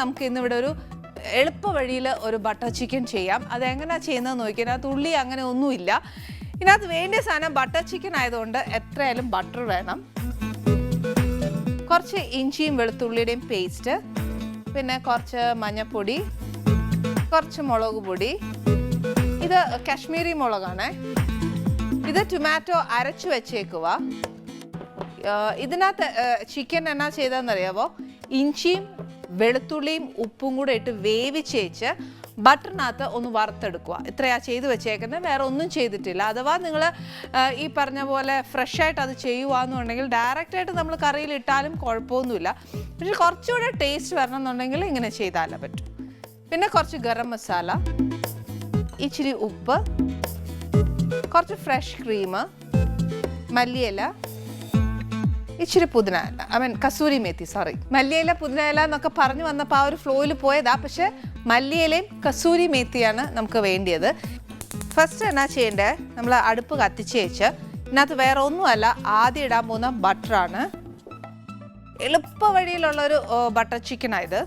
നമുക്ക് ഇന്നിവിടെ ഒരു എളുപ്പ വഴിയിൽ ഒരു ബട്ടർ ചിക്കൻ ചെയ്യാം. അതെങ്ങനെയാണ് എങ്ങനെയാ ചെയ്യുന്നത് നോക്കി അതിനകത്ത് ഉള്ളി അങ്ങനെ ഒന്നുമില്ല. ഇതിനകത്ത് വേണ്ട സാധനം ബട്ടർ ചിക്കൻ ആയതുകൊണ്ട് എത്രയായാലും ബട്ടർ വേണം. കുറച്ച് ഇഞ്ചിയും വെളുത്തുള്ളിയുടെയും പേസ്റ്റ് പിന്നെ കുറച്ച് മഞ്ഞൾപ്പൊടി കുറച്ച് മുളക് പൊടി. ഇത് കാശ്മീരി മുളകാണ്. ഇത് ടൊമാറ്റോ അരച്ചു വെച്ചേക്കുക ഇതിനകത്ത് ചിക്കൻ എന്നാ ചെയ്തതെന്നറിയാവോ? ഇഞ്ചിയും വെളുത്തുള്ളിയും ഉപ്പും കൂടെ ഇട്ട് വേവിച്ചേച്ച് ബട്ടറിനകത്ത് ഒന്ന് വറുത്തെടുക്കുക. ഇത്രയാ ചെയ്ത് വെച്ചേക്കുന്നത്. വേറെ ഒന്നും ചെയ്തിട്ടില്ല. അഥവാ നിങ്ങൾ ഈ പറഞ്ഞ പോലെ ഫ്രഷായിട്ട് അത് ചെയ്യുകയെന്നുണ്ടെങ്കിൽ ഡയറക്റ്റ് ആയിട്ട് നമ്മൾ കറിയിൽ ഇട്ടാലും കുഴപ്പമൊന്നുമില്ല. പക്ഷെ കുറച്ചുകൂടെ ടേസ്റ്റ് വരണം എന്നുണ്ടെങ്കിൽ ഇങ്ങനെ ചെയ്താലേ പറ്റും. പിന്നെ കുറച്ച് ഗരം മസാല ഇച്ചിരി ഉപ്പ് കുറച്ച് ഫ്രഷ് ക്രീം മല്ലിയില ഇച്ചിരി പുതിനയില. I mean kasuri methi sorry മല്ലിയില പുതിനയില എന്നൊക്കെ പറഞ്ഞു വന്നപ്പോൾ ആ ഒരു ഫ്ലോയിൽ പോയതാ. പക്ഷെ മല്ലിയിലയും കസൂരി മേത്തിയാണ് നമുക്ക് വേണ്ടിയത്. ഫസ്റ്റ് എന്നാ ചെയ്യേണ്ടത് നമ്മൾ അടുപ്പ് കത്തിച്ച് വെച്ച് ഇതിനകത്ത് വേറെ ഒന്നുമല്ല ആദ്യം ഇടാൻ പോകുന്ന ബട്ടറാണ്. എളുപ്പ വഴിയിലുള്ളൊരു ബട്ടർ ചിക്കനായത്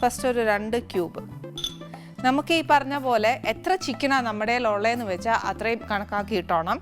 ഫസ്റ്റ് ഒരു രണ്ട് ക്യൂബ്. നമുക്ക് ഈ പറഞ്ഞ പോലെ എത്ര ചിക്കനാണ് നമ്മുടെ ഉള്ളതെന്ന് വെച്ചാൽ അത്രയും കണക്കാക്കി ഇട്ടോണം.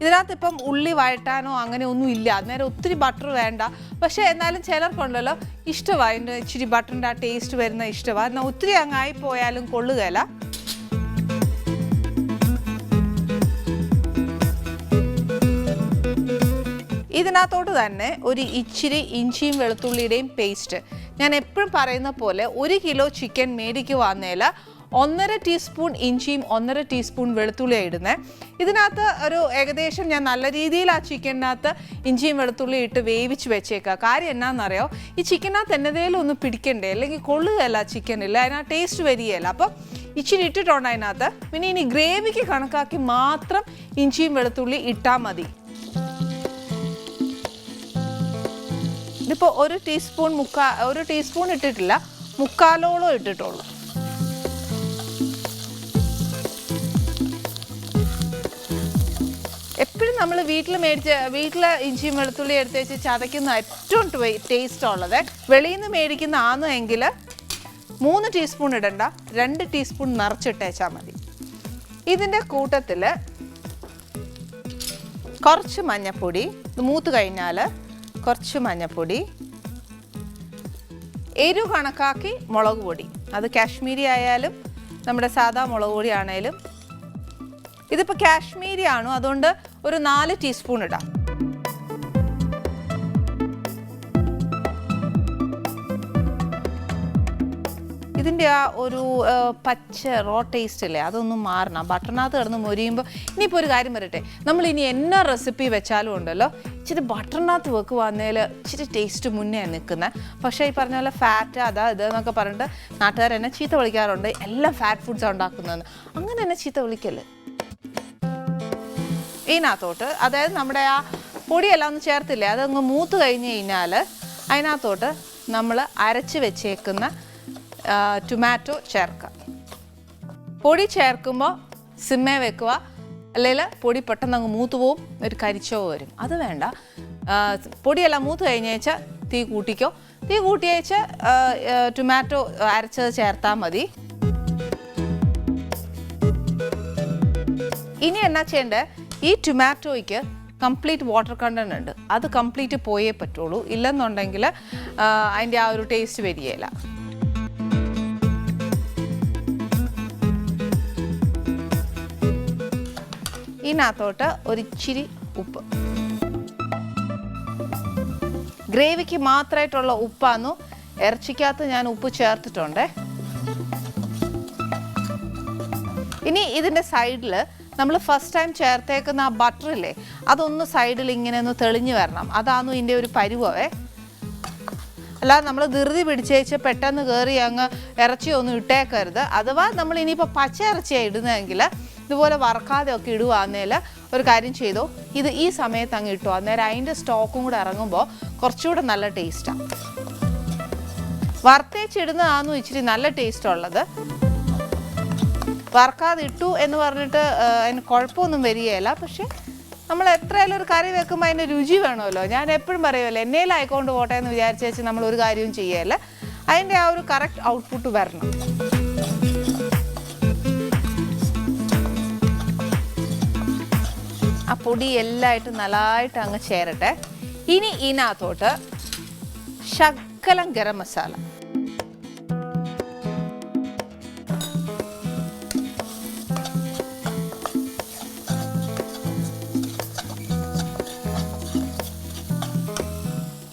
ഇതിനകത്ത് ഇപ്പം ഉള്ളി വഴറ്റാനോ അങ്ങനെ ഒന്നും ഇല്ല. അന്നേരം ഒത്തിരി ബട്ടർ വേണ്ട. പക്ഷേ എന്നാലും ചിലർക്കുണ്ടല്ലോ ഇഷ്ടമാണ് അതിന്റെ ഇച്ചിരി ബട്ടറിന്റെ ആ ടേസ്റ്റ് വരുന്ന ഇഷ്ടമാണ് എന്നാൽ ഒത്തിരി അങ്ങായി പോയാലും കൊള്ളുകയില്ല ഇതിനകത്തോട്ട് തന്നെ ഒരു ഇച്ചിരി ഇഞ്ചിയും വെളുത്തുള്ളിയുടെയും പേസ്റ്റ് ഞാൻ എപ്പോഴും പറയുന്ന പോലെ ഒരു കിലോ ചിക്കൻ മേടിക്കുവാന്നേല ഒന്നര ടീസ്പൂൺ ഇഞ്ചിയും ഒന്നര ടീസ്പൂൺ വെളുത്തുള്ളി ഇടുന്നത് ഇതിനകത്ത് ഒരു ഏകദേശം ഞാൻ നല്ല രീതിയിൽ ആ ചിക്കനകത്ത് ഇഞ്ചിയും വെളുത്തുള്ളി ഇട്ട് വേവിച്ച് വെച്ചേക്കുക കാര്യം എന്നാണെന്നറിയോ ഈ ചിക്കനകത്ത് എന്നതേലും ഒന്ന് പിടിക്കണ്ടേ? അല്ലെങ്കിൽ കൊള്ളുകയല്ല ചിക്കനിൽ അതിനാ ടേസ്റ്റ് വരികയല്ല. അപ്പം ഇച്ചിരി ഇട്ടിട്ടുണ്ട് അതിനകത്ത്. പിന്നെ ഇനി ഗ്രേവിക്ക് കണക്കാക്കി മാത്രം ഇഞ്ചിയും വെളുത്തുള്ളി ഇട്ടാൽ മതി. ഇതിപ്പോൾ ഒരു ടീസ്പൂൺ മുക്കാ ഒരു ടീസ്പൂൺ ഇട്ടിട്ടില്ല. മുക്കാലോളം ഇട്ടിട്ടുള്ളൂ. എപ്പോഴും നമ്മൾ വീട്ടിൽ മേടിച്ച് വീട്ടിൽ ഇഞ്ചിയും വെളുത്തുള്ളി എടുത്ത് വെച്ച് ചതയ്ക്കുന്ന ഏറ്റവും ടേസ്റ്റ് ഉള്ളത്. വെളിയിൽ നിന്ന് മേടിക്കുന്ന ആന്നു എങ്കിൽ മൂന്ന് ടീസ്പൂൺ ഇടണ്ട രണ്ട് ടീസ്പൂൺ നിറച്ചിട്ടേച്ചാൽ മതി. ഇതിന്റെ കൂട്ടത്തിൽ കുറച്ച് മഞ്ഞപ്പൊടി മൂത്ത് കഴിഞ്ഞാൽ കുറച്ച് മഞ്ഞപ്പൊടി എരിവ് കണക്കാക്കി മുളക് പൊടി. അത് കാശ്മീരി ആയാലും നമ്മുടെ സാധാ മുളക് പൊടി ആണേലും. ഇതിപ്പോൾ കാശ്മീരി ആണോ അതുകൊണ്ട് ഒരു നാല് ടീസ്പൂൺ ഇടാം. ഇതിന്റെ ആ ഒരു പച്ച റോ ടേസ്റ്റ് അല്ലേ അതൊന്നും മാറണം. ബട്ടറിനകത്ത് കിടന്ന് മൊരിയുമ്പോൾ ഇനിയിപ്പോൾ ഒരു കാര്യം വരട്ടെ നമ്മൾ ഇനി എന്നാ റെസിപ്പി വെച്ചാലും ഉണ്ടല്ലോ ഇച്ചിരി ബട്ടറിനകത്ത് വന്നതിൽ ഇച്ചിരി ടേസ്റ്റ് മുന്നേ നിൽക്കുന്നത് പക്ഷേ ഈ പറഞ്ഞ പോലെ ഫാറ്റ് അതാ ഇത് എന്നൊക്കെ പറഞ്ഞിട്ട് നാട്ടുകാർ എന്നെ ചീത്ത വിളിക്കാറുണ്ട്. എല്ലാം ഫാറ്റ് ഫുഡ്സാണ് ഉണ്ടാക്കുന്നതെന്ന്. അങ്ങനെ എന്നെ ചീത്ത വിളിക്കല്ലേ ഇതിനകത്തോട്ട് അതായത് നമ്മുടെ ആ പൊടിയെല്ലാം ഒന്ന് ചേർത്തില്ലേ അതങ്ങ് മൂത്ത് കഴിഞ്ഞ് കഴിഞ്ഞാൽ അതിനകത്തോട്ട് നമ്മൾ അരച്ച് വെച്ചേക്കുന്ന ടൊമാറ്റോ ചേർക്കുക. പൊടി ചേർക്കുമ്പോൾ സിമ്മേ വെക്കുക. അല്ലെങ്കിൽ പൊടി പെട്ടെന്ന് അങ്ങ് മൂത്ത് പോവും ഒരു കരിച്ചോ വരും. അത് വേണ്ട. പൊടിയെല്ലാം മൂത്ത് കഴിഞ്ഞ് വെച്ചാൽ തീ കൂട്ടിക്കോ. തീ കൂട്ടി വെച്ച് ടൊമാറ്റോ അരച്ചത് ചേർത്താൽ മതി. ഇനി എന്നാ ചെയ്യേണ്ടത് ഈ ടൊമാറ്റോയ്ക്ക് കംപ്ലീറ്റ് വാട്ടർ കണ്ടന്റ് ഉണ്ട്. അത് കംപ്ലീറ്റ് പോയേ പറ്റുള്ളൂ. ഇല്ലെന്നുണ്ടെങ്കിൽ അതിന്റെ ആ ഒരു ടേസ്റ്റ് വരികയില്ല. ഇതിനകത്തോട്ട് ഒരിച്ചിരി ഉപ്പ്. ഗ്രേവിക്ക് മാത്രമായിട്ടുള്ള ഉപ്പാന്നു ഇറച്ചിക്കകത്ത് ഞാൻ ഉപ്പ് ചേർത്തിട്ടുണ്ട്. ഇനി ഇതിന്റെ സൈഡിൽ നമ്മൾ ഫസ്റ്റ് ടൈം ചേർത്തേക്കുന്ന ആ ബട്ടറില്ലേ അതൊന്ന് സൈഡിൽ ഇങ്ങനെ ഒന്ന് തെളിഞ്ഞു വരണം. അതാണ് ഇതിന്റെ ഒരു പരുവേ അല്ലാതെ നമ്മൾ ധൃതി പിടിച്ചേച്ച് പെട്ടെന്ന് കയറി അങ്ങ് ഇറച്ചി ഒന്നും ഇട്ടേക്കരുത്. അഥവാ നമ്മൾ ഇനിയിപ്പോൾ പച്ച ഇറച്ചിയാണ് ഇടുന്നതെങ്കിൽ ഇതുപോലെ വറക്കാതെ ഒക്കെ ഇടുവാന്നേൽ ഒരു കാര്യം ചെയ്തോ. ഇത് ഈ സമയത്ത് അങ്ങ് ഇട്ടു. അന്നേരം അതിന്റെ സ്റ്റോക്കും കൂടെ ഇറങ്ങുമ്പോൾ കുറച്ചുകൂടെ നല്ല ടേസ്റ്റാണ് വറുത്തേച്ചിടുന്നതാണെന്ന് ഇച്ചിരി നല്ല ടേസ്റ്റ് ഉള്ളത്. വറക്കാതെ ഇട്ടു എന്ന് പറഞ്ഞിട്ട് അതിന് കുഴപ്പമൊന്നും വരികയില്ല. പക്ഷേ നമ്മൾ എത്രയായാലും ഒരു കറി വെക്കുമ്പോൾ അതിന് രുചി വേണമല്ലോ. ഞാൻ എപ്പോഴും പറയുമല്ലോ എന്നേലായിക്കൊണ്ട് പോട്ടെ എന്ന് വിചാരിച്ചേച്ച് നമ്മൾ ഒരു കാര്യവും ചെയ്യല്ല അതിന്റെ ആ ഒരു കറക്റ്റ് ഔട്ട്പുട്ട് വരണം. ആ പൊടി എല്ലായിട്ടും നല്ലതായിട്ട് അങ്ങ് ചേരട്ടെ. ഇനി ഇതിനകത്തോട്ട് ശക്കലം ഗരം മസാല.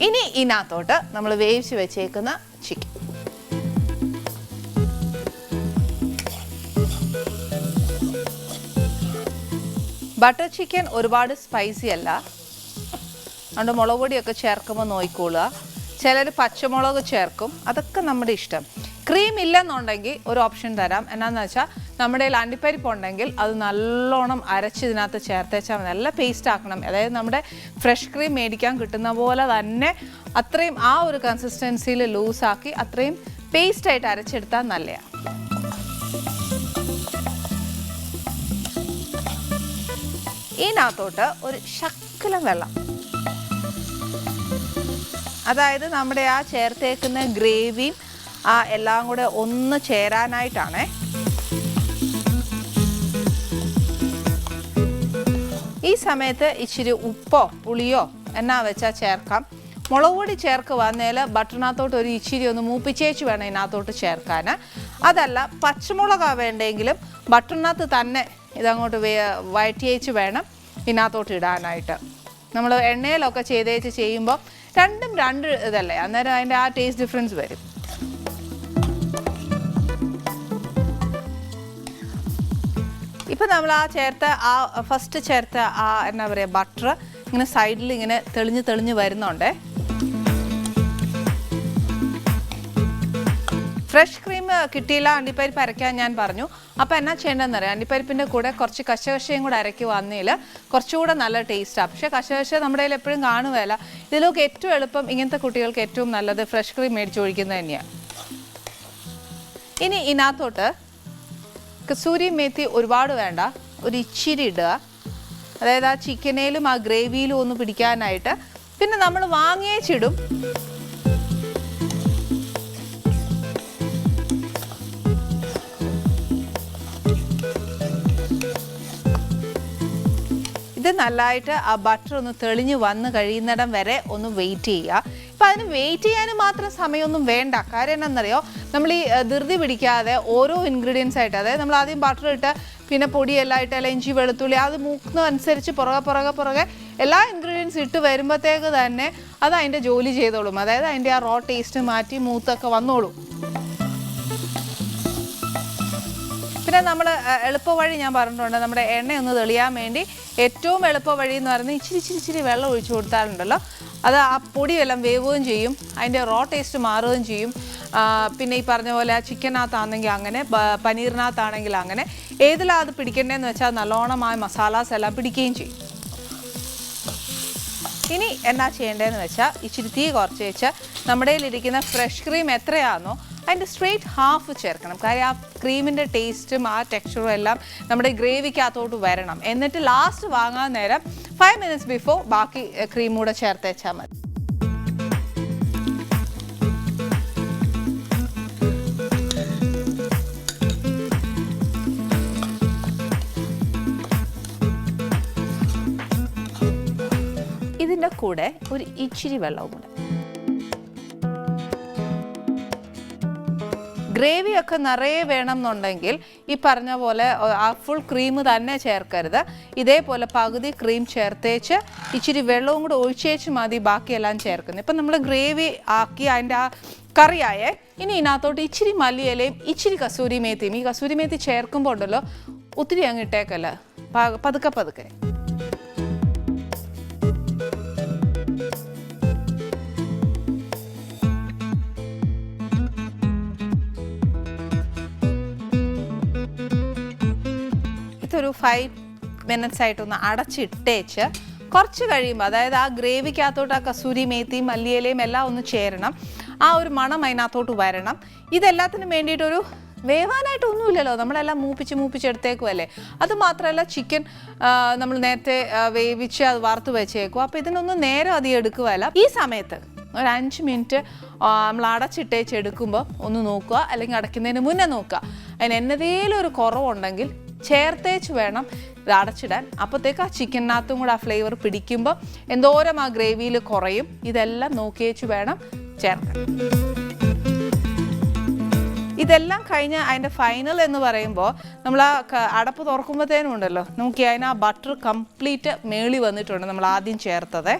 ഇനി ഇതിനകത്തോട്ട് നമ്മൾ വേവിച്ച് വെച്ചേക്കുന്ന ചിക്കൻ ബട്ടർ ചിക്കൻ ഒരുപാട് സ്പൈസി അല്ല. അതുകൊണ്ട് മുളക് പൊടിയൊക്കെ ചേർക്കുമ്പോൾ നോക്കിക്കൊള്ളുക ചിലർ പച്ചമുളക് ചേർക്കും. അതൊക്കെ നമ്മുടെ ഇഷ്ടം. ക്രീം ഇല്ലെന്നുണ്ടെങ്കിൽ ഒരു ഓപ്ഷൻ തരാം. എന്നാന്ന് വെച്ചാൽ നമ്മുടെ കയ്യിൽ അണ്ടിപ്പരിപ്പ് ഉണ്ടെങ്കിൽ അത് നല്ലോണം അരച്ച് ഇതിനകത്ത് ചേർത്തേച്ചാൽ നല്ല പേസ്റ്റ് ആക്കണം. അതായത് നമ്മുടെ ഫ്രഷ് ക്രീം മേടിക്കാൻ കിട്ടുന്ന പോലെ തന്നെ അത്രയും ആ ഒരു കൺസിസ്റ്റൻസിയിൽ ലൂസാക്കി അത്രയും പേസ്റ്റ് ആയിട്ട് അരച്ചെടുത്താൽ നല്ലതാണ് ഇതിനകത്തോട്ട് ഒരു ശക്കലം വെള്ളം. അതായത് നമ്മുടെ ആ ചേർത്തേക്കുന്ന ഗ്രേവിയും ആ എല്ലാം കൂടെ ഒന്ന് ചേരാനായിട്ടാണ്. ഈ സമയത്ത് ഇച്ചിരി ഉപ്പോ പുളിയോ എന്നാ വെച്ചാൽ ചേർക്കാം. മുളക് പൊടി ചേർക്ക് വന്നേൽ ബട്ടറിനകത്തോട്ട് ഒരു ഇച്ചിരി ഒന്ന് മൂപ്പിച്ചേച്ച് വേണം ഇതിനകത്തോട്ട് ചേർക്കാൻ അതല്ല പച്ചമുളകാ വേണ്ടെങ്കിലും ബട്ടറിനകത്ത് തന്നെ ഇതങ്ങോട്ട് വേ വഴറ്റിയേച്ച് വേണം ഇതിനകത്തോട്ട് ഇടാനായിട്ട്. നമ്മൾ എണ്ണയിലൊക്കെ ചെയ്തേച്ച് ചെയ്യുമ്പോൾ രണ്ടും രണ്ട് ഇതല്ലേ അന്നേരം അതിന്റെ ആ ടേസ്റ്റ് ഡിഫറൻസ് വരും. ഇപ്പം നമ്മൾ ആ ചേർത്ത ആ ഫസ്റ്റ് ചേർത്ത ആ എന്നാ പറയുക ബട്ടർ ഇങ്ങനെ സൈഡിൽ ഇങ്ങനെ തെളിഞ്ഞ് തെളിഞ്ഞ് വരുന്നുണ്ടേ. ഫ്രഷ് ക്രീം കിട്ടിയില്ല അണ്ടിപ്പരിപ്പ് അരയ്ക്കാൻ ഞാൻ പറഞ്ഞു. അപ്പോൾ എന്നാ ചെയ്യേണ്ടതെന്ന് അറിയാം? അണ്ടിപ്പരിപ്പിന്റെ കൂടെ കുറച്ച് കശകശയും കൂടെ അരയ്ക്ക് വന്നതിൽ കുറച്ചുകൂടെ നല്ല ടേസ്റ്റാണ് പക്ഷേ കശകശ നമ്മുടെ കയ്യിൽ എപ്പോഴും കാണുകയല്ല ഇതിലൊക്കെ ഏറ്റവും എളുപ്പം ഇങ്ങനത്തെ കുട്ടികൾക്ക് ഏറ്റവും നല്ലത് ഫ്രഷ് ക്രീം മേടിച്ച് ഒഴിക്കുന്നത് തന്നെയാണ് ഇനി ഇതിനകത്തോട്ട് കസൂരി മേത്തി ഒരുപാട് വേണ്ട. ഒരു ഇച്ചിരി ഇടുക. അതായത് ആ ചിക്കനേലും ആ ഗ്രേവിയിലും ഒന്ന് പിടിക്കാനായിട്ട് പിന്നെ നമ്മൾ വാങ്ങിയേച്ചിടും ഇത് നല്ലതായിട്ട് ആ ബട്ടർ ഒന്ന് തെളിഞ്ഞ് വന്ന് കഴിയുന്നിടം വരെ ഒന്ന് വെയിറ്റ് ചെയ്യുക. ഇപ്പം അതിന് വെയിറ്റ് ചെയ്യാനും മാത്രം സമയമൊന്നും വേണ്ട. കാര്യം എന്താണെന്നറിയോ? നമ്മൾ ഈ ധൃതി പിടിക്കാതെ ഓരോ ഇൻഗ്രീഡിയൻസ് ആയിട്ട് അതായത് നമ്മൾ ആദ്യം ബട്ടർ ഇട്ട് പിന്നെ പൊടിയെല്ലാം ഇട്ട് അല്ലെങ്കിൽ ഇഞ്ചി വെളുത്തുള്ളി അത് മൂക്കുന്നതനുസരിച്ച് പുറകെ പുറകെ പുറകെ എല്ലാ ഇൻഗ്രീഡിയൻസ് ഇട്ട് വരുമ്പോഴത്തേക്ക് തന്നെ അത് അതിന്റെ ജോലി ചെയ്തോളും. അതായത് അതിന്റെ ആ റോ ടേസ്റ്റ് മാറ്റി മൂത്തൊക്കെ വന്നോളും. പിന്നെ നമ്മൾ എളുപ്പവഴി ഞാൻ പറഞ്ഞിട്ടുണ്ട്. നമ്മുടെ എണ്ണ ഒന്ന് തെളിയാൻ വേണ്ടി ഏറ്റവും എളുപ്പവഴി എന്ന് പറയുന്നത് ഇച്ചിരി ഇച്ചിരി ഇച്ചിരി വെള്ളം ഒഴിച്ചു കൊടുത്താലുണ്ടല്ലോ. അത് ആ പൊടിയെല്ലാം വേവുകയും ചെയ്യും. അതിന്റെ റോ ടേസ്റ്റ് മാറുകയും ചെയ്യും. പിന്നെ ഈ പറഞ്ഞ പോലെ ചിക്കനകത്താണെങ്കിൽ അങ്ങനെ പനീറിനകത്താണെങ്കിൽ അങ്ങനെ. ഏതിലാ അത് പിടിക്കേണ്ടതെന്ന് വെച്ചാൽ നല്ലോണമായ മസാലാസ് എല്ലാം പിടിക്കുകയും ചെയ്യും. ഇനി എന്നാ ചെയ്യേണ്ടതെന്ന് വെച്ചാൽ ഇച്ചിരി തീ കുറച്ച് വെച്ച് നമ്മുടെ കയ്യിലിരിക്കുന്ന ഫ്രഷ് ക്രീം എത്രയാണോ അതിന്റെ സ്ട്രേറ്റ് ഹാഫ് ചേർക്കണം. കാര്യം ആ ക്രീമിന്റെ ടേസ്റ്റും ആ ടെക്സ്ചറും എല്ലാം നമ്മുടെ ഗ്രേവിക്കകത്തോട്ട് വരണം. എന്നിട്ട് ലാസ്റ്റ് വാങ്ങാൻ നേരം ഫൈവ് മിനിറ്റ്സ് ബിഫോർ ബാക്കി ക്രീം കൂടെ ചേർത്ത് വെച്ചാൽ മതി. ഇതിന്റെ കൂടെ ഒരു ഇച്ചിരി വെള്ളവും കൂടെ. ഗ്രേവി ഒക്കെ നിറയെ വേണം എന്നുണ്ടെങ്കിൽ ഈ പറഞ്ഞ പോലെ ആ ഫുൾ ക്രീം തന്നെ ചേർക്കരുത്. ഇതേപോലെ പകുതി ക്രീം ചേർത്തേച്ച് ഇച്ചിരി വെള്ളവും കൂടെ ഒഴിച്ചേച്ച് മതി ബാക്കിയെല്ലാം ചേർക്കുന്നത്. ഇപ്പം നമ്മൾ ഗ്രേവി ആക്കി അതിന്റെ ആ കറിയായേ ഇനി ഇതിനകത്തോട്ട് ഇച്ചിരി മല്ലിയിലയും ഇച്ചിരി കസൂരി മേത്തിയും ഈ കസൂരി മേത്തി ചേർക്കുമ്പോൾ ഉണ്ടല്ലോ ഒത്തിരി അങ്ങ് ഇട്ടേക്കല്ല? പതുക്കെ പതുക്കെ. ഇതൊരു ഫൈവ് മിനിറ്റ്സ് ആയിട്ടൊന്ന് അടച്ചിട്ടേച്ച് കുറച്ച് കഴിയുമ്പോൾ അതായത് ആ ഗ്രേവിക്കകത്തോട്ട് ആ കസൂരി മേത്തിയും മല്ലിയിലയും എല്ലാം ഒന്ന് ചേരണം. ആ ഒരു മണം അതിനകത്തോട്ട് വരണം. ഇതെല്ലാത്തിനും വേണ്ടിയിട്ടൊരു വേവാനായിട്ടൊന്നുമില്ലല്ലോ. നമ്മളെല്ലാം മൂപ്പിച്ച് മൂപ്പിച്ചെടുത്തേക്കുമല്ലേ അത് മാത്രമല്ല ചിക്കൻ നമ്മൾ നേരത്തെ വേവിച്ച് അത് വറുത്ത് വെച്ചേക്കും. അപ്പോൾ ഇതിനൊന്നും നേരം അധികം എടുക്കുകയല്ല ഈ സമയത്ത് ഒരു അഞ്ച് മിനിറ്റ് നമ്മൾ അടച്ചിട്ടേച്ച് എടുക്കുമ്പോൾ ഒന്ന് നോക്കുക. അല്ലെങ്കിൽ അടയ്ക്കുന്നതിന് മുന്നേ നോക്കുക. അതിന് എന്നതേലും ഒരു കുറവുണ്ടെങ്കിൽ ചേർത്തേച്ച് വേണം ഇത് അടച്ചിടാൻ. അപ്പോഴത്തേക്ക് ആ ചിക്കനകത്തും കൂടെ ആ ഫ്ലേവർ പിടിക്കുമ്പോൾ എന്തോരം ആ ഗ്രേവിയിൽ കുറയും ഇതെല്ലാം നോക്കിയേച്ച് വേണം ചേർക്കാൻ. ഇതെല്ലാം കഴിഞ്ഞ് അതിന്റെ ഫൈനൽ എന്ന് പറയുമ്പോൾ നമ്മൾ ആ അടപ്പ് തുറക്കുമ്പോഴത്തേനും ഉണ്ടല്ലോ നമുക്ക് അതിന് ആ ബട്ടർ കംപ്ലീറ്റ് മേളി വന്നിട്ടുണ്ട് നമ്മൾ ആദ്യം ചേർത്തത്.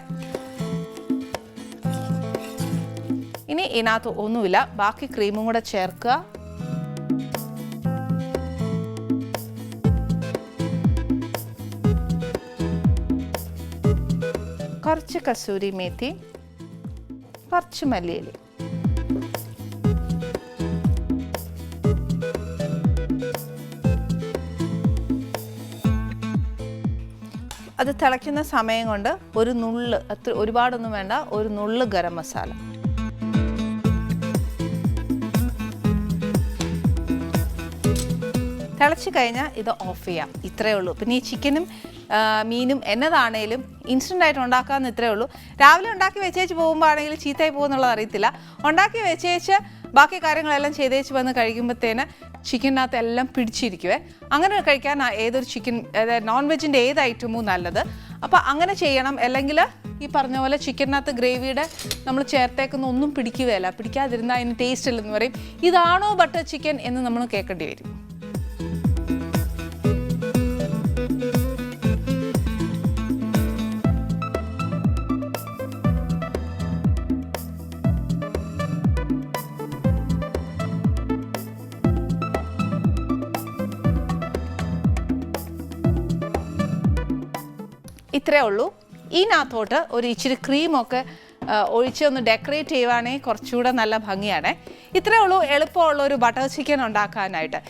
ഇനി ഇതിനകത്ത് ഒന്നുമില്ല ബാക്കി ക്രീമും കൂടെ ചേർക്കുക. കുറച്ച് കസൂരി മേത്തി കുറച്ച് മല്ലിയില. അത് തിളയ്ക്കുന്ന സമയം കൊണ്ട് ഒരു നുള്ള് അത്ര ഒരുപാടൊന്നും വേണ്ട ഒരു നുള്ള് ഗരം മസാല. തിളച്ച് കഴിഞ്ഞാൽ ഇത് ഓഫ് ചെയ്യാം. ഇത്രയേ ഉള്ളൂ. പിന്നെ ഈ ചിക്കനും മീനും എന്നതാണേലും ഇൻസ്റ്റന്റ് ആയിട്ട് ഉണ്ടാക്കാമെന്ന് ഇത്രയേ ഉള്ളൂ. രാവിലെ ഉണ്ടാക്കി വെച്ചേച്ച് പോകുമ്പോൾ ആണെങ്കിൽ ചീത്തയായി പോകുമെന്നുള്ളത് അറിയത്തില്ല. ഉണ്ടാക്കി വെച്ചേച്ച് ബാക്കി കാര്യങ്ങളെല്ലാം ചെയ്തേച്ച് വന്ന് കഴിക്കുമ്പോഴത്തേന് ചിക്കനകത്ത് എല്ലാം പിടിച്ചിരിക്കുവേ. അങ്ങനെ കഴിക്കാൻ ഏതൊരു ചിക്കൻ നോൺ വെജിന്റെ ഏത് ഐറ്റമും നല്ലത്. അപ്പോൾ അങ്ങനെ ചെയ്യണം. അല്ലെങ്കിൽ ഈ പറഞ്ഞ പോലെ ചിക്കനകത്ത് ഗ്രേവിയുടെ നമ്മൾ ചേർത്തേക്കുന്ന ഒന്നും പിടിക്കുകയല്ല. പിടിക്കാതിരുന്നാൽ അതിന് ടേസ്റ്റ് ഇല്ലെന്ന് പറയും. ഇതാണോ ബട്ടർ ചിക്കൻ എന്ന് നമ്മൾ കേൾക്കേണ്ടി വരും. ഇത്രേ ഉള്ളൂ. ഇതിനകത്തോട്ട് ഒരു ഇച്ചിരി ക്രീമൊക്കെ ഒഴിച്ച് ഒന്ന് ഡെക്കറേറ്റ് ചെയ്യുവാണെങ്കിൽ കുറച്ചുകൂടെ നല്ല ഭംഗിയാണ്. ഇത്രേ ഉള്ളൂ. എളുപ്പമുള്ള ഒരു ബട്ടർ ചിക്കൻ ഉണ്ടാക്കാനായിട്ട്.